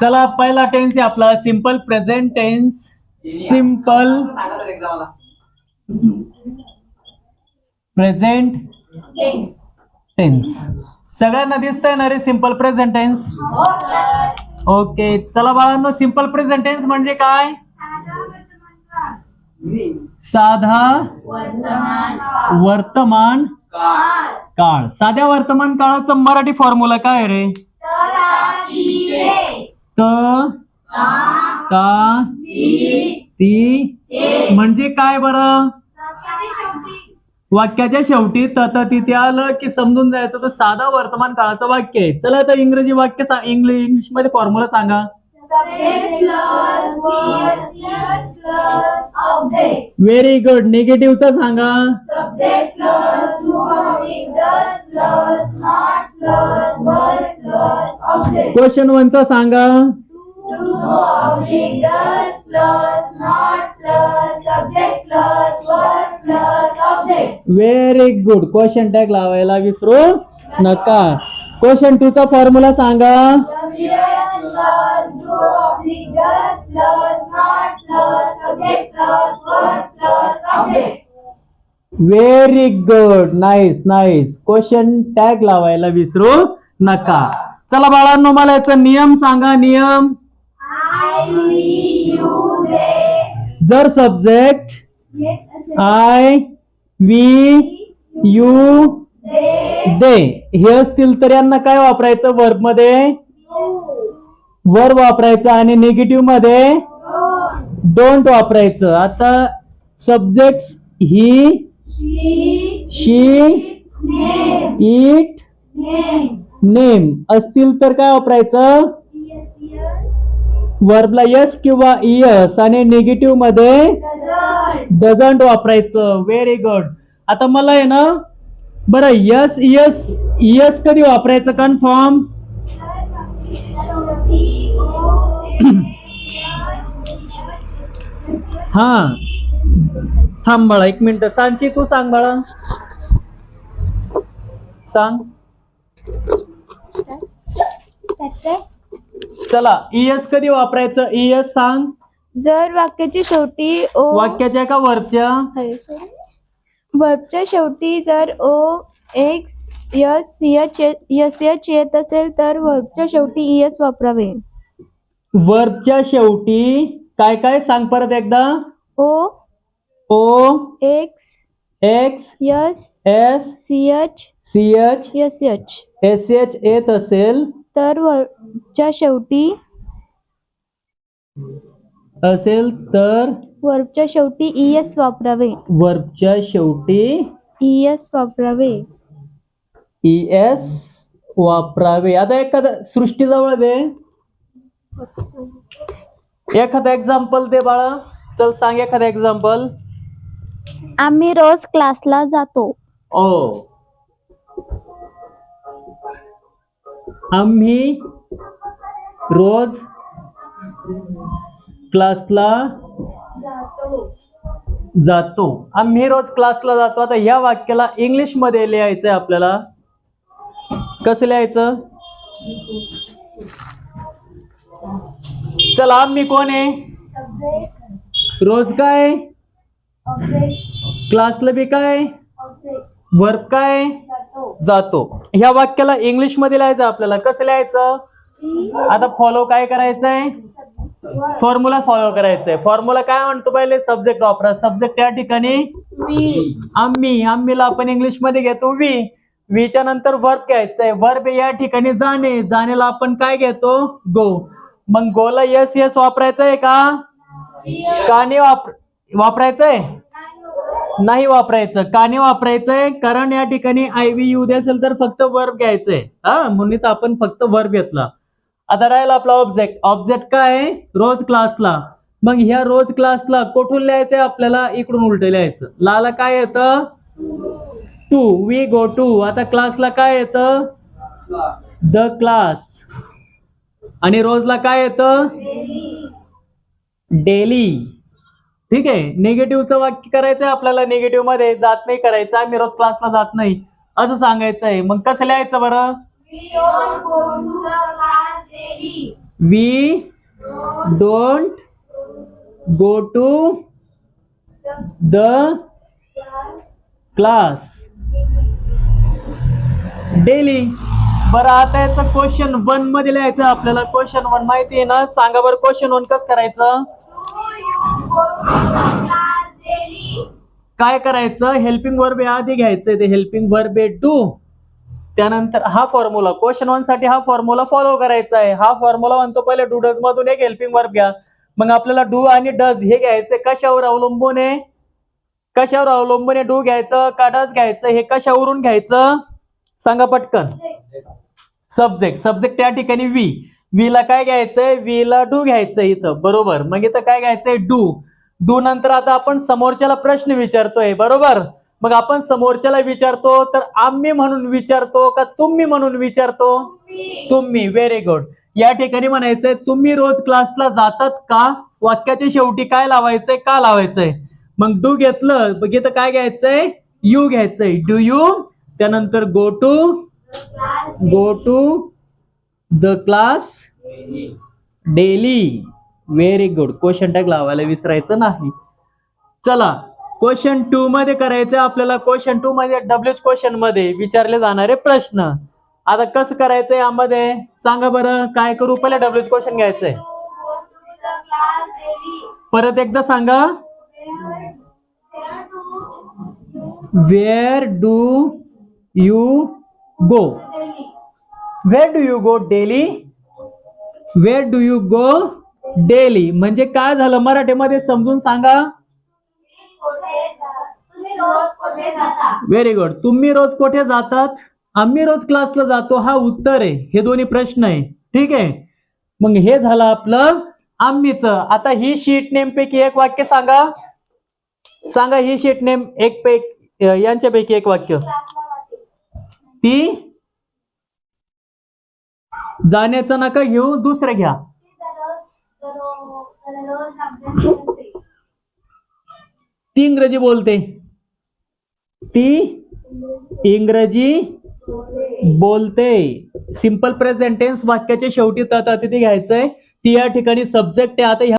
चला पहिला टेन्स आहे आपला. Simple present tense simple present tense सगळ्यांना दिसतंय ना रे सिंपल प्रेझेंट टेन्स ओके चला बाळांनो सिंपल प्रेझेंट टेन्स म्हणजे काय? साधा वर्तमान काळ. साध्या वर्तमान काळाचं मराठी फॉर्म्युला काय रे? त? का ती म्हणजे काय बरं? वाक्याच्या शेवटी तत तिथे आलं की समजून जायचं. तर साधा वर्तमान काळाचं वाक्य आहे. चला आता इंग्रजी वाक्य इंग्लिश इंग्लिशमध्ये फॉर्म्युला सांगा. व्हेरी गुड निगेटिव्हचा सांगा. क्वेश्चन वनचा सांगा. व्हेरी गुड क्वेश्चन टॅग लावायला विसरू नका. क्वेश्चन टू चा फॉर्म्युला सांगा. Very good nice nice question tag लावायला विसरू नका. चला बाळांनो मला याचा नियम सांगा नियम. जर subject I we you they हे असतील तर यांना काय वापरायचं? वर्बमध्ये? वर्ब वापरायचं आणि निगेटिव्हमध्ये? डोंट वापरायचं. आता subject he she it name. असतील तर काय वापरायचं? वर्बला यस किंवा इयस आणि निगेटिव्हमध्ये डझंट वापरायचं. व्हेरी गुड आता मला आहे ना बरं यस यस यस कधी वापरायचं? कन्फर्म हा. थांब बाळा एक मिनिट. सांगची तू? सांग बाळा. सांग. चला इयस कधी वापरायचं? इयस सांग. जर वाक्याची शेवटी ओ वाक्याच्या का वरच्या. वर्बच्या शेवटी जर O X S ch sh येत असेल तर वर्बच्या शेवटी इयस वापरावे. वर्बच्या शेवटी काय काय? सांग परत एकदा. O O X X yes S C H C H yes H S H येत असेल. तर वर्बच्या शेवटी असेल तर वर्बच्या शेवटी इयस वापरावे. वर्बच्या शेवटी इयस वापरावे. ई एस वापरावे. आता एखादा सृष्टीजवळ दे. एखादा एक्झाम्पल दे बाळा. चल सांग एखादा एक्झाम्पल आम्ही रोज क्लासला जातो. ओ. आम्ही रोज क्लासला जातो. आम्ही रोज क्लासला जातो. आता ह्या वाक्याला इंग्लिशमध्ये लिहायचंय आपल्याला. कसं लिहायचं? चला आम्ही कोण आहे? रोज काय? क्लासला बी काय? वर्क काय? जातो. ह्या वाक्याला इंग्लिशमध्ये लिहायचं आपल्याला. कसं लिहायचं? आता फॉलो काय करायचंय? फॉर्म्युला फॉलो करायचंय. फॉर्म्युला काय म्हणतो पहिले? सब्जेक्ट वापरा. सब्जेक्ट या ठिकाणी? आम्ही. आम्हीला आपण इंग्लिशमध्ये घेतो वी वीच्या नंतर वर्ब घ्यायचंय. वर्ब या ठिकाणी जाणे. जाणेला आपण काय घेतो? गो मग गोला यस यस वापरायचंय का? काने वापर वापरायचंय? नाही वापरायचं. काने वापरायचंय? कारण या ठिकाणी आय व्ही यू दे असेल तर फक्त वर्ब घ्यायचंय. हा म्हणून आपण फक्त वर्ब घेतला. आता राहिला आपला ऑब्जेक्ट ऑब्जेक्ट काय? आहे? रोज क्लासला मग ह्या रोज क्लासला कुठून लिहायचंय आपल्याला? इकडून उलट लिहायचं. लाला काय येतं? टू वी गो टू आता क्लासला काय येतं? द क्लास आणि रोजला काय येतं? डेली ठीक आहे? निगेटिव्हचं वाक्य करायचंय आपल्याला निगेटिव्हमध्ये जात नाही करायचं आम्ही रोज क्लासला जात नाही. असं सांगायचं आहे मग कसं लिहायचं बरं? We don't go to the class daily बरं आता याचं क्वेश्चन वनमध्ये लिहायचं आपल्याला. क्वेश्चन वन माहिती आहे ना? सांगा बरं क्वेश्चन वन कसं करायचं? काय करायचं? हेल्पिंग वर्ब आधी घ्यायचं ते हेल्पिंग वर्ब डू त्यानंतर हा फॉर्म्युला क्वेश्चन वनसाठी हा फॉर्म्युला फॉलो करायचा आहे. हा फॉर्म्युला म्हणतो पहिले डू डज मधून एक हेल्पिंग वर्ब घ्या. मग आपल्याला डू आणि डज हे घ्यायचं कशावर अवलंबून आहे? कशावर अवलंबून आहे? डू घ्यायचं का डज घ्यायचं? हे कशावरून घ्यायचं? सांगा पटकन. सब्जेक्ट सब्जेक्ट त्या ठिकाणी वी वी ला काय घ्यायचंय? वी ला डू घ्यायचंय इथं. बरोबर. मग इथं काय घ्यायचंय? डू. डू नंतर आता आपण समोरच्याला प्रश्न विचारतोय. बरोबर? मग आपण समोरच्याला विचारतो तर आम्ही म्हणून विचारतो का तुम्ही म्हणून विचारतो? तुम्ही. व्हेरी गुड या ठिकाणी म्हणायचंय तुम्ही रोज क्लासला जातात का? वाक्याच्या शेवटी काय लावायचंय? का लावायचंय? मग डू घेतलं मग इथं काय घ्यायचंय? यू घ्यायचंय. Do you? त्यानंतर go to go to the class daily very good question tag लावायला विसरायचं नाही. चला क्वेश्चन टू मध्ये करायचं आपल्याला. क्वेश्चन टू मध्ये डब्ल्यूच क्वेश्चनमध्ये विचारले जाणारे प्रश्न. आता कसं करायचंय यामध्ये? सांगा बरं काय करू? पहिले डब्ल्यूच क्वेश्चन घ्यायचंय. परत एकदा सांगा. Where do you go where do you go daily where do you go daily म्हणजे काय झालं? मराठीमध्ये समजून सांगा. व्हेरी गुड तुम्ही रोज कुठे जातात? आम्ही रोज क्लासला जातो. हा उत्तर आहे. हे दोन्ही प्रश्न आहे. ठीक आहे? मग हे झालं आपलं आम्हीच. आता ही शीट नेमपैकी एक वाक्य सांगा. सांगा ही शीट नेम एक पैकी यांच्यापैकी एक वाक्य. ती? जाण्याचं नका घेऊ दुसरं घ्या. ती इंग्रजी बोलते. ती इंग्रजी बोलते. सिंपल प्रेझेंटेन्स वाक्याच्या शेवटी तिथे घ्यायचंय. ती या ठिकाणी सब्जेक्ट आहे. आता ह्या